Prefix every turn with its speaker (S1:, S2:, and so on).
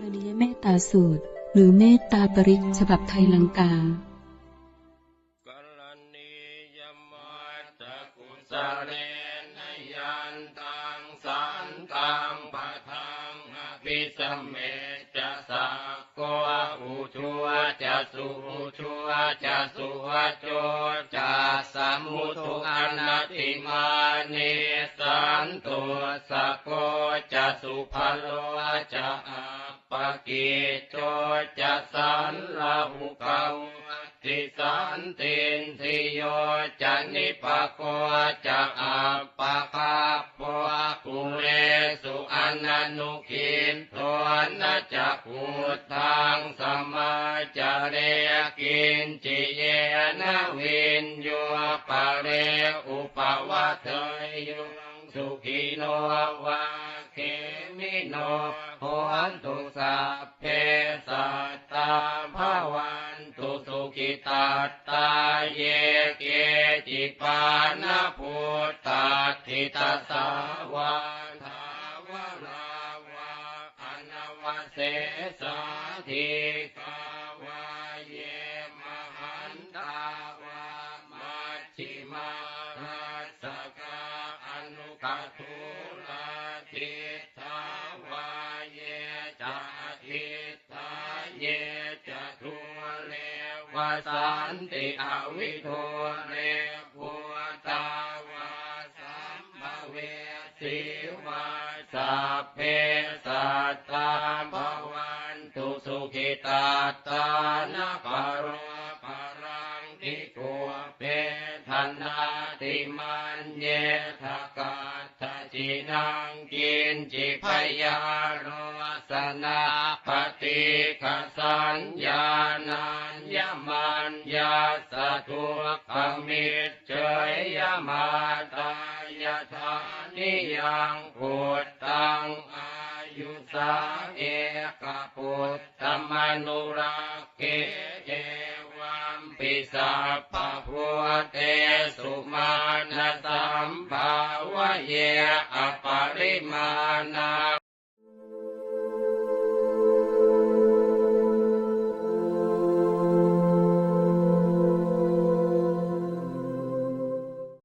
S1: รณียเมตตาสูตร หรือเมตตาปริศฉบับไทยลังกา
S2: กัลนียมัตตกุสเรนยันตังสันตังปะทังอภิสมเมจะสักโกอุชัวจะสุอุชัวจะสุวโจจะสัมมุทุอนัติมานิสันตุสะโกจะสุภโลจะอัป ปกิจโจจะสันลาหุกังทิสันตินทิโยจะนิปโกจะอัปปะคาโปะกุเรสุอนันนุขินโทนะจะพุทธังสมาจเรกินจิเยนะวินโยปะเรอุปวัตเทโยสุขิโนวา โนโหันตุสัพเพสัตตาภาวันตุสุขิตาตาเยเกจิปานาพุทธาทิตาสาวาทาวราวาอนาวเสสาธิกาวาเยมหันตาวามัชชิมาราสกาอนุกัตุลาทิ สันติอวิโทเลภูตาวาสัมภเวสีวาสัพเพสัตตาภวันตุสุขิตาตานะปะโรปรังทิโกเปธนาติมันเยทกาทจินังกินจิพยาโรสนาปฏิขสัญญานา สทุกขมิเฉยยมาตายาทานิยังพุทธังอายุสาเอกพุทธมนุรักเกเจวัมปิสัพพะพุทเตสุมาณสัมภาวะเยอปริมาณา